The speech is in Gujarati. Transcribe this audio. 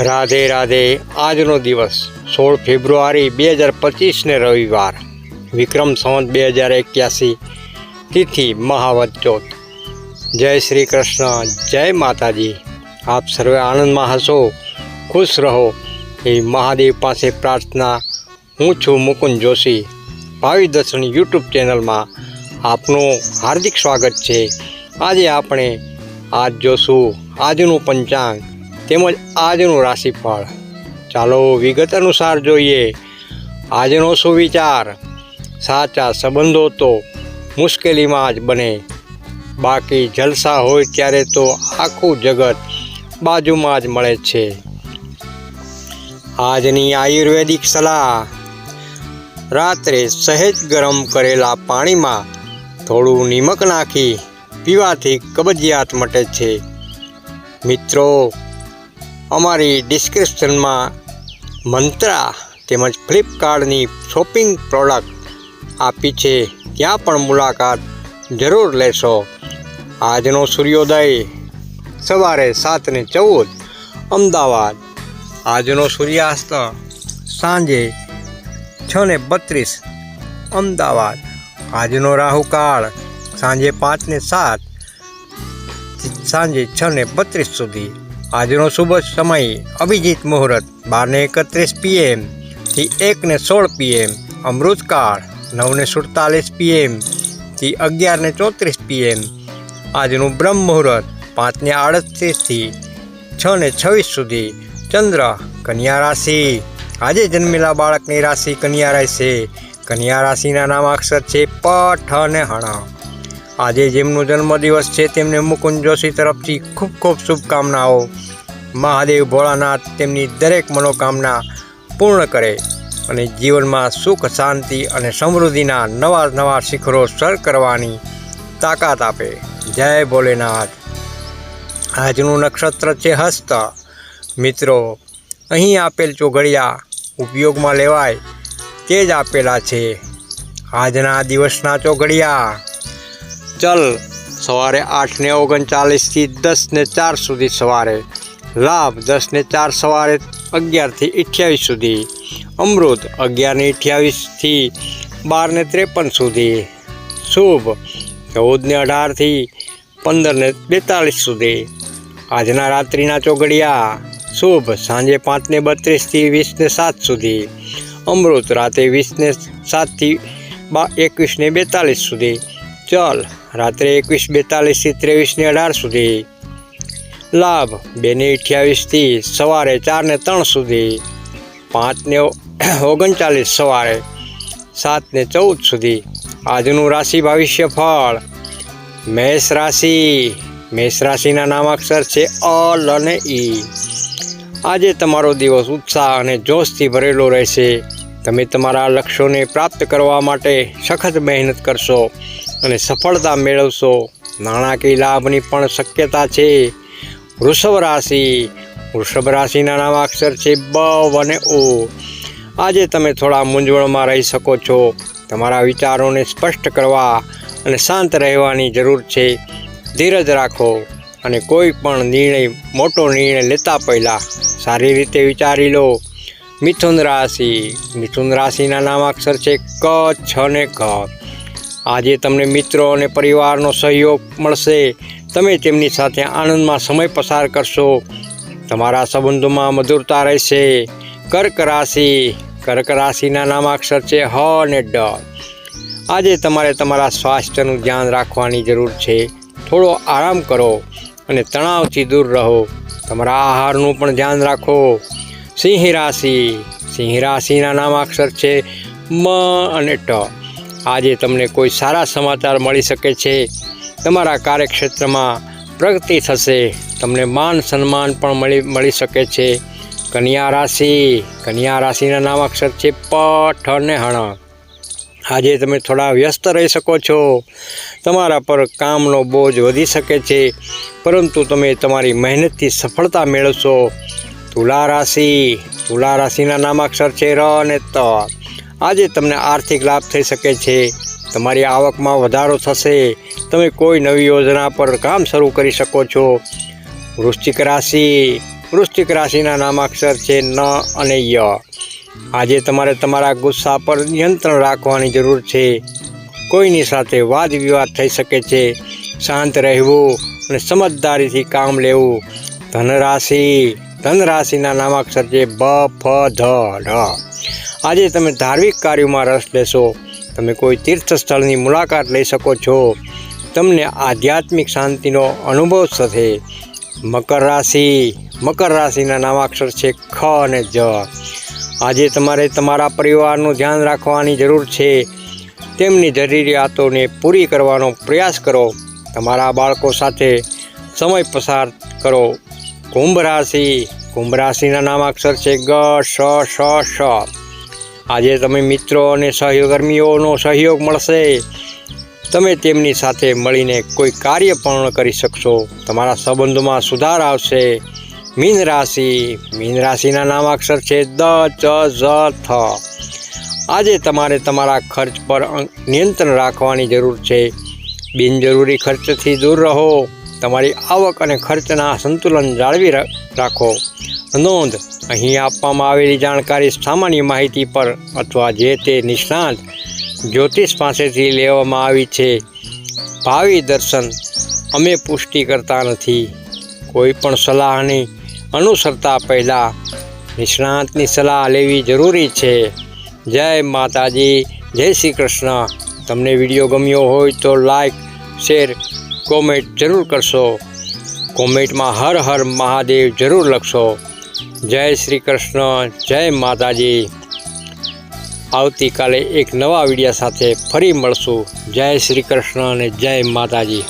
રાધે રાધે, આજનો દિવસ સોળ ફેબ્રુઆરી બે હજાર પચીસને રવિવાર. વિક્રમ સંવત બે હજાર એક્યાસી, તિથિ મહાવત ચોથ. જય શ્રી કૃષ્ણ, જય માતાજી. આપ સર્વે આનંદમાં હશો, ખુશ રહો. એ મહાદેવ પાસે પ્રાર્થના, હું છું મુકુંદ જોશી. ભાવિ દર્શન યુટ્યુબ ચેનલમાં આપનું હાર્દિક સ્વાગત છે. આજે આપણે આજ જોશું આજનું પંચાંગ. તેમજ આજનું રાશિફળ. ચાલો વિગત અનુસાર જોઈએ. આજનો સુવિચાર. સાચા સંબંધો તો મુશ્કેલીમાં જ બને. બાકી જલસા હોય ત્યારે તો આખું જગત બાજુમાં જ મળે છે. આજની આયુર્વેદિક સલાહ. રાત્રે સહેજ ગરમ કરેલા પાણીમાં થોડું નિમક નાખી પીવાથી કબજિયાત મટે છે. મિત્રો અમારી ડિસ્ક્રિપ્શનમાં મંત્રા તેમજ ફ્લિપકાર્ટની શોપિંગ પ્રોડક્ટ આપી છે. ત્યાં પણ મુલાકાત જરૂર લેશો. આજનો સૂર્યોદય સવારે સાતને ચૌદ, અમદાવાદ. આજનો સૂર્યાસ્ત સાંજે છ ને બત્રીસ, અમદાવાદ. આજનો રાહુકાળ સાંજે પાંચને સાત, સાંજે છ ને બત્રીસ સુધી. આજનો શુભ સમય, અભિજીત મુહૂર્ત, બારને એકત્રીસ પીએમથી એકને સોળ પીએમ અમૃતકાળ, નવને સુડતાલીસ પીએમથી અગિયારને ચોત્રીસ પીએમ આજનું બ્રહ્મ મુહૂર્ત, પાંચને આડત્રીસથી છ ને છવ્વીસ સુધી, ચંદ્ર, કન્યા રાશિ. આજે જન્મેલા બાળકની રાશિ કન્યા રહેશે. કન્યા રાશિના નામાક્ષર છે, પઠ અને હણ. આજે જેમનો જન્મદિવસ છે તેમને મુકુંદ જોશી તરફથી ખૂબ ખૂબ શુભકામનાઓ. મહાદેવ ભોળાનાથ તેમની દરેક મનોકામના પૂર્ણ કરે અને જીવનમાં સુખ, શાંતિ અને સમૃદ્ધિના નવા નવા શિખરો સર કરવાની તાકાત આપે. જય ભોલેનાથ. આજનું નક્ષત્ર છે હસ્ત. મિત્રો, અહીં આપેલ ચોઘડિયા ઉપયોગમાં લેવાય તે જ આપેલા છે. આજના દિવસના ચોઘડિયા. ચલ. સવારે આઠ ને ઓગણચાલીસથી દસ ને ચાર સુધી સવારે. લાભ દસ ને ચાર સવારે અગિયારથી અઠ્યાવીસ સુધી. અમૃત અગિયાર ને અઠ્યાવીસથી બાર ને ત્રેપન સુધી. શુભ ચૌદ ને અઢારથી પંદર ને બેતાલીસ સુધી. આજના રાત્રિના ચોગડિયા. શુભ સાંજે પાંચ ને બત્રીસથી વીસ ને સાત સુધી. અમૃત રાતે વીસ ને સાતથી બા એકવીસ ને બેતાલીસ સુધી. ચલ, રાત્રે એકવીસ બેતાલીસથી ત્રેવીસને અઢાર સુધી. લાભ, બે ને અઠ્યાવીસથી સવારે ચાર ને ત્રણ સુધી. પાંચ ને ઓગણચાલીસ સવારે સાત ને ચૌદ સુધી. આજનું રાશિ ભવિષ્ય ફળ. મેષ રાશિ. મેષ રાશિના નામાક્ષર છે અલ અને ઈ આજે તમારો દિવસ ઉત્સાહ અને જોશથી ભરેલો રહેશે. તમે તમારા લક્ષ્યોને પ્રાપ્ત કરવા માટે સખત મહેનત કરશો. અને સફળતા મેળવશો. નાણાકીય લાભની પણ શક્યતા છે. વૃષભ રાશિ. વૃષભ રાશિના નામાક્ષર છે બ અને ઓ આજે તમે થોડા મૂંઝવણમાં રહી શકો છો. તમારા વિચારોને સ્પષ્ટ કરવા અને શાંત રહેવાની જરૂર છે. ધીરજ રાખો અને કોઈ પણ નિર્ણય, મોટો નિર્ણય લેતા પહેલાં સારી રીતે વિચારી લો. મિથુન રાશિ. મિથુન રાશિના નામાક્ષર છે ક, છ ને ક આજે તમને મિત્રો અને પરિવારનો સહયોગ મળશે. તમે તેમની સાથે આનંદમાં સમય પસાર કરશો. તમારા સંબંધોમાં મધુરતા રહેશે. કર્ક રાશિ, કર્ક રાશિના નામાક્ષર છે હ અને ડ. આજે તમારે તમારા સ્વાસ્થ્યનું ધ્યાન રાખવાની જરૂર છે. થોડો આરામ કરો અને તણાવથી દૂર રહો. તમારા આહારનું પણ ધ્યાન રાખો. સિંહ રાશિ, સિંહ રાશિના નામાક્ષર છે મ અને ટ. આજે તમને કોઈ સારા સમાચાર મળી શકે છે. તમારા કાર્યક્ષેત્રમાં પ્રગતિ થશે. તમને માન સન્માન પણ મળી મળી શકે છે. કન્યા રાશિ, કન્યા રાશિના નામાક્ષર છે પઠ અને હણ. આજે તમે થોડા વ્યસ્ત રહી શકો છો. તમારા પર કામનો બોજ વધી શકે છે. પરંતુ તમે તમારી મહેનતથી સફળતા મેળવશો. તુલા રાશિ, તુલા રાશિના નામાક્ષર છે ર અને ત. આજે તમને આર્થિક લાભ થઈ શકે છે. તમારી આવકમાં વધારો થશે. તમે કોઈ નવી યોજના પર કામ શરૂ કરી શકો છો. વૃશ્ચિક રાશિ. વૃશ્ચિક રાશિના નામાક્ષર છે ન અને ય. આજે તમારે તમારા ગુસ્સા પર નિયંત્રણ રાખવાની જરૂર છે. કોઈની સાથે વાદ વિવાદ થઈ શકે છે. શાંત રહેવું અને સમજદારીથી કામ લેવું. ધનરાશિ. ધનરાશિના નામાક્ષર છે બ, ફ, ધ ઢ આજે તમે ધાર્મિક કાર્યોમાં રસ લેશો. તમે કોઈ તીર્થ સ્થળની મુલાકાત લઈ શકો છો. તમને આધ્યાત્મિક શાંતિનો અનુભવ થશે. મકર રાશિ, મકર રાશિના નામાક્ષર છે ખ અને જ. આજે તમારે તમારા પરિવારનું ધ્યાન રાખવાની જરૂર છે. તેમની જરૂરિયાતોને પૂરી કરવાનો પ્રયાસ કરો. તમારા બાળકો સાથે સમય પસાર કરો. કુંભ રાશિ, કુંભ રાશિના નામાક્ષર છે ગ, શ શ શ. આજે તમે મિત્રો અને સહયોગર્મીઓનો સહયોગ મળશે. તમે તેમની સાથે મળીને કોઈ કાર્ય પૂર્ણ કરી શકશો. તમારા સંબંધોમાં સુધાર આવશે. મીન રાશિ, મીન રાશિના નામાક્ષર છે દ, ચ, ઝ, થ. આજે તમારે તમારા ખર્ચ પર નિયંત્રણ રાખવાની જરૂર છે. બિનજરૂરી ખર્ચથી દૂર રહો. તમારી આવક અને ખર્ચના સંતુલન જાળવી રાખો. નોંધ અહીં આપવામાં આવેલી જાણકારી સામાન્ય માહિતી પર અથવા જે તે નિષ્ણાંત જ્યોતિષ પાસેથી લેવામાં આવી છે. ભાવિ દર્શન. અમે પુષ્ટિ કરતા નથી. કોઈ પણ સલાહની અનુસરતા પહેલાં નિષ્ણાંતની સલાહ લેવી જરૂરી છે. જય માતાજી. જય શ્રી કૃષ્ણ. તમને વીડિયો ગમ્યો હોય તો લાઈક, શેર, કોમેન્ટ જરૂર કરશો. કોમેન્ટમાં હર હર મહાદેવ જરૂર લખશો. જય શ્રી કૃષ્ણ, જય માતાજી. આવતીકાલે એક નવા વિડીયા સાથે ફરી મળશું. જય શ્રી કૃષ્ણ અને જય માતાજી.